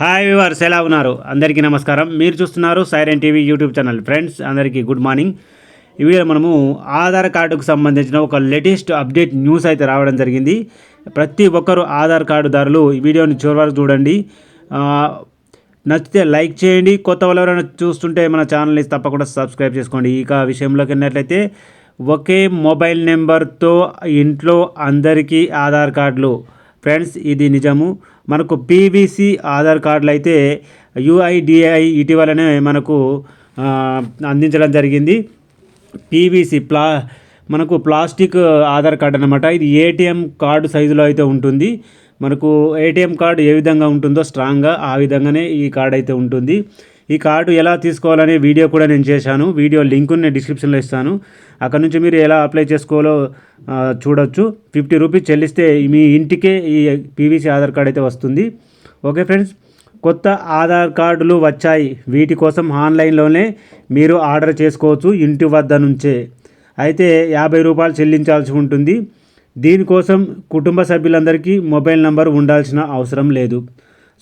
Hi viewers ఎలా ఉన్నారు? అందరికీ నమస్కారం. మీరు చూస్తున్నారు siren TV YouTube channel. Friends అందరికీ గుడ్ మార్నింగ్. ఈ వీడియో మనము ఆధార్ కార్డుకు సంబంధించిన ఒక లేటెస్ట్ అప్డేట్ న్యూస్ అయితే రావడం జరిగింది. ప్రతి ఒక్కరు ఆధార్ కార్డుదారులు ఈ వీడియోని చివరి చూడండి. నచ్చితే లైక్ చేయండి. కొత్త వాళ్ళు ఎవరైనా చూస్తుంటే మన ఛానల్ని తప్పకుండా సబ్స్క్రైబ్ చేసుకోండి. ఇక విషయంలోకి వెళ్ళినట్లయితే ఒకే మొబైల్ నెంబర్తో ఇంట్లో అందరికీ ఆధార్ కార్డులు ఫ్రెండ్స్ ఇది నిజము. మనకు పీవీసీ ఆధార్ కార్డులు అయితే యుఐడిఐ ఇటీవలనే మనకు అందించడం జరిగింది. పీవీసీ ప్లా మనకు ప్లాస్టిక్ ఆధార్ కార్డు అనమాట ఇది ఏటీఎం కార్డు సైజులో అయితే ఉంటుంది. మనకు ఏటీఎం కార్డు ఏ విధంగా ఉంటుందో స్ట్రాంగ్గా ఆ విధంగానే ఈ కార్డు అయితే ఉంటుంది. ఈ కార్డు ఎలా తీసుకోవాలనే వీడియో కూడా నేను చేశాను. వీడియో లింకుని నేను డిస్క్రిప్షన్లో ఇస్తాను. అక్కడ నుంచి మీరు ఎలా అప్లై చేసుకోవాలో చూడొచ్చు. ఫిఫ్టీ రూపీస్ చెల్లిస్తే మీ ఇంటికే ఈ పీవీసీ ఆధార్ కార్డు అయితే వస్తుంది. ఓకే ఫ్రెండ్స్ కొత్త ఆధార్ కార్డులు వచ్చాయి. వీటి కోసం ఆన్లైన్లోనే మీరు ఆర్డర్ చేసుకోవచ్చు ఇంటి వద్ద నుంచే. అయితే యాభై రూపాయలు చెల్లించాల్సి ఉంటుంది. దీనికోసం కుటుంబ సభ్యులందరికీ మొబైల్ నంబర్ ఉండాల్సిన అవసరం లేదు.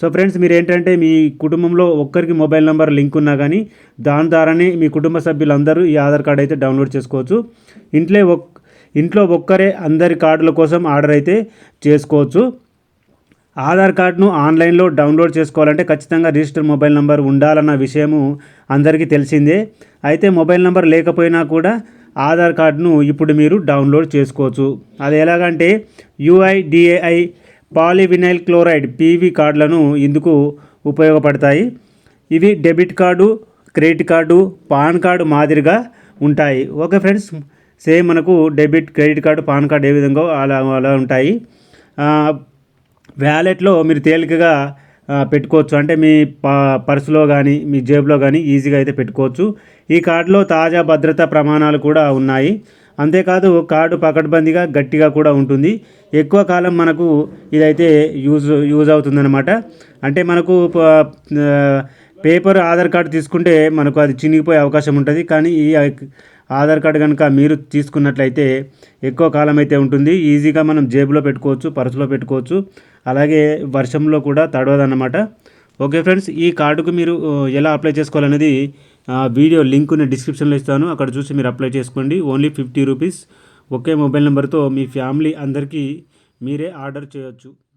సో ఫ్రెండ్స్ మీరు ఏంటంటే మీ కుటుంబంలో ఒక్కరికి మొబైల్ నెంబర్ లింక్ ఉన్నా కానీ దాని ద్వారానే మీ కుటుంబ సభ్యులందరూ ఈ ఆధార్ కార్డ్ అయితే డౌన్లోడ్ చేసుకోవచ్చు. ఇంట్లో ఒక్ ఇంట్లో ఒక్కరే అందరి కార్డుల కోసం ఆర్డర్ అయితే చేసుకోవచ్చు. ఆధార్ కార్డును ఆన్లైన్లో డౌన్లోడ్ చేసుకోవాలంటే ఖచ్చితంగా రిజిస్టర్ మొబైల్ నెంబర్ ఉండాలన్న విషయము అందరికీ తెలిసిందే. అయితే మొబైల్ నెంబర్ లేకపోయినా కూడా ఆధార్ కార్డును ఇప్పుడు మీరు డౌన్లోడ్ చేసుకోవచ్చు. అది ఎలాగంటే యుఐడిఏఐ పాలివినైల్ క్లోరైడ్ పీవీ కార్డులను ఇందుకు ఉపయోగపడతాయి. ఇవి debit card credit card PAN card మాదిరిగా ఉంటాయి. ఓకే ఫ్రెండ్స్ సేమ్ మనకు debit credit card PAN card ఏ విధంగా అలా అలా ఉంటాయి. వ్యాలెట్లో మీరు తేలికగా పెట్టుకోవచ్చు. అంటే మీ ప పర్సులో కానీ మీ జేబులో కానీ ఈజీగా అయితే పెట్టుకోవచ్చు. ఈ కార్డులో తాజా భద్రతా ప్రమాణాలు కూడా ఉన్నాయి. అంతేకాదు కార్డు పకడ్బందీగా గట్టిగా కూడా ఉంటుంది. ఎక్కువ కాలం మనకు ఇదైతే యూజ్ యూజ్ అవుతుందన్నమాట. అంటే మనకు పేపర్ ఆధార్ కార్డు తీసుకుంటే మనకు అది చినిగిపోయే అవకాశం ఉంటుంది. కానీ ఈ ఆధార్ కార్డు కనుక మీరు తీసుకున్నట్లయితే ఎక్కువ కాలం అయితే ఉంటుంది. ఈజీగా మనం జేబులో పెట్టుకోవచ్చు పర్సులో పెట్టుకోవచ్చు. అలాగే వర్షంలో కూడా తడవదన్నమాట. ఓకే ఫ్రెండ్స్ ఈ కార్డుకు మీరు ఎలా అప్లై చేసుకోవాలనేది వీడియో లింక్ నేను డిస్క్రిప్షన్లో ఇస్తాను. అక్కడ చూసి మీరు అప్లై చేసుకోండి. ఓన్లీ ఫిఫ్టీ రూపీస్ ఒకే మొబైల్ నెంబర్తో మీ ఫ్యామిలీ అందరికీ మీరే ఆర్డర్ చేయొచ్చు.